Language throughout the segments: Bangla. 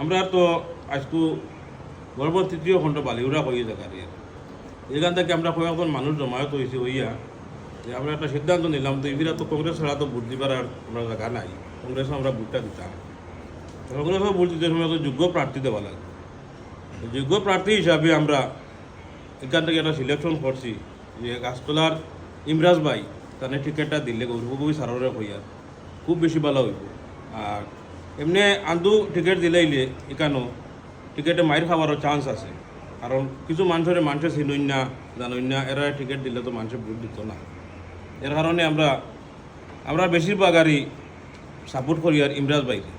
আমরা তো আজকু গর্ব তৃতীয় খণ্ড বালিউরা হয়ে জায়গার এখান থেকে আমরা কয়েকজন মানুষ জমায়েত হয়েছি হইয়া, যে আমরা একটা সিদ্ধান্ত নিলাম তো এবিরা তো কংগ্রেস ছাড়া তো ভোট দিবার আর আমরা জায়গা নাই। কংগ্রেসে আমরা ভোটটা দিতাম। কংগ্রেসও ভোট দিতে সময় তো যোগ্য প্রার্থী দেওয়া লাগে। তো যোগ্য প্রার্থী হিসাবে আমরা এখান থেকে একটা সিলেকশন করছি যে গাছতলার ইমরাজ ভাই, তানে টিকেটটা দিলে গৌরবগোবী সাররে হইয়া খুব বেশি ভালো হইব। আর এমনি আন্দু টিকেট দিলাইলে এখানেও টিকেটে মাইর খাওয়ারও চান্স আছে। কারণ কিছু মানুষের মানুষের চিনই না জানই না, এরা টিকেট দিলে তো মানুষের ভোট দিত না। এর কারণে আমরা আমরা বেশিরভাগ আরই সাপোর্ট করি আর ইমরাজ ভাইকে।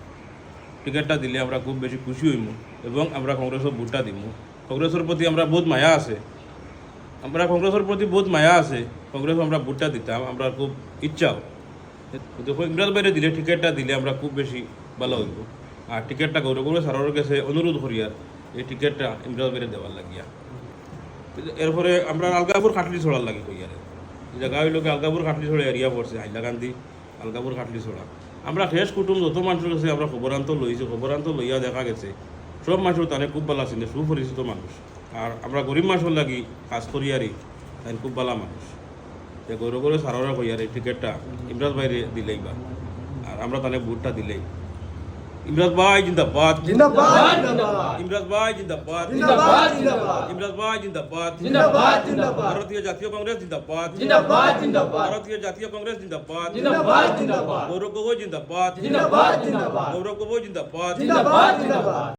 টিকেটটা দিলে আমরা খুব বেশি খুশি হইম এবং আমরা কংগ্রেসের ভোটটা দিব কংগ্রেসের প্রতি আমরা বহুত মায়া আছে। আমরা কংগ্রেসের প্রতি বহুত মায়া আছে। কংগ্রেস আমরা ভোটটা দিতাম, আমরা খুব ইচ্ছাও। দেখো, ইমরাজ বাইরে দিলে, টিকিটটা দিলে আমরা খুব বেশি ভালো হইব। আর টিকিটটা গৌরব স্যারের কাছে অনুরোধ করি আর এই টিকিটটা ইমরাজ বাইরে দেওয়ার লাগিয়া এরপরে আমরা আলগাপুর খাটলি ছড়ার লাগি কই আর। জায়গা হইল আলগাপুর খাটলি ছড়া এরিয়া পড়ছে, হাইলা হাইলাকান্দি আলগাপুর খাটলি ছড়া। আমরা শেষ কুটুম, যত মানুষের কাছে আমরা খবরান্ত লইছি, খবরান্ত লইয়া দেখা গেছে, সব মানুষ তানে খুব ভালো ছিল সুপরিচিত মানুষ। আর আমরা গরিব মানুষের লাগি কাজ করি আরই খুব ভালো মানুষ। গৌরব গৌরব সাররা কই আর এই টিকিটটা ইমরাজ বাইরে দিলেই বা। আর আমরা তাহলে ভোটটা দিলেই। ইমরাজ ভাই জিন্দাবাদ। জিন্দাবাদ। ইমরাজ ভাই জিন্দাবাদ। জিন্দাবাদ জিন্দাবাদ। ইমরাজ ভাই জিন্দাবাদ। জিন্দাবাদ জিন্দাবাদ। ভারতীয় জাতীয় কংগ্রেস জিন্দাবাদ। জিন্দাবাদ জিন্দাবাদ। ভারতীয় জাতীয় কংগ্রেস জিন্দাবাদ। জিন্দাবাদ জিন্দাবাদ। গৌরব গগৈ জিন্দাবাদ। জিন্দাবাদ জিন্দাবাদ। গৌরব গগৈ জিন্দাবাদ। জিন্দাবাদ জিন্দাবাদ।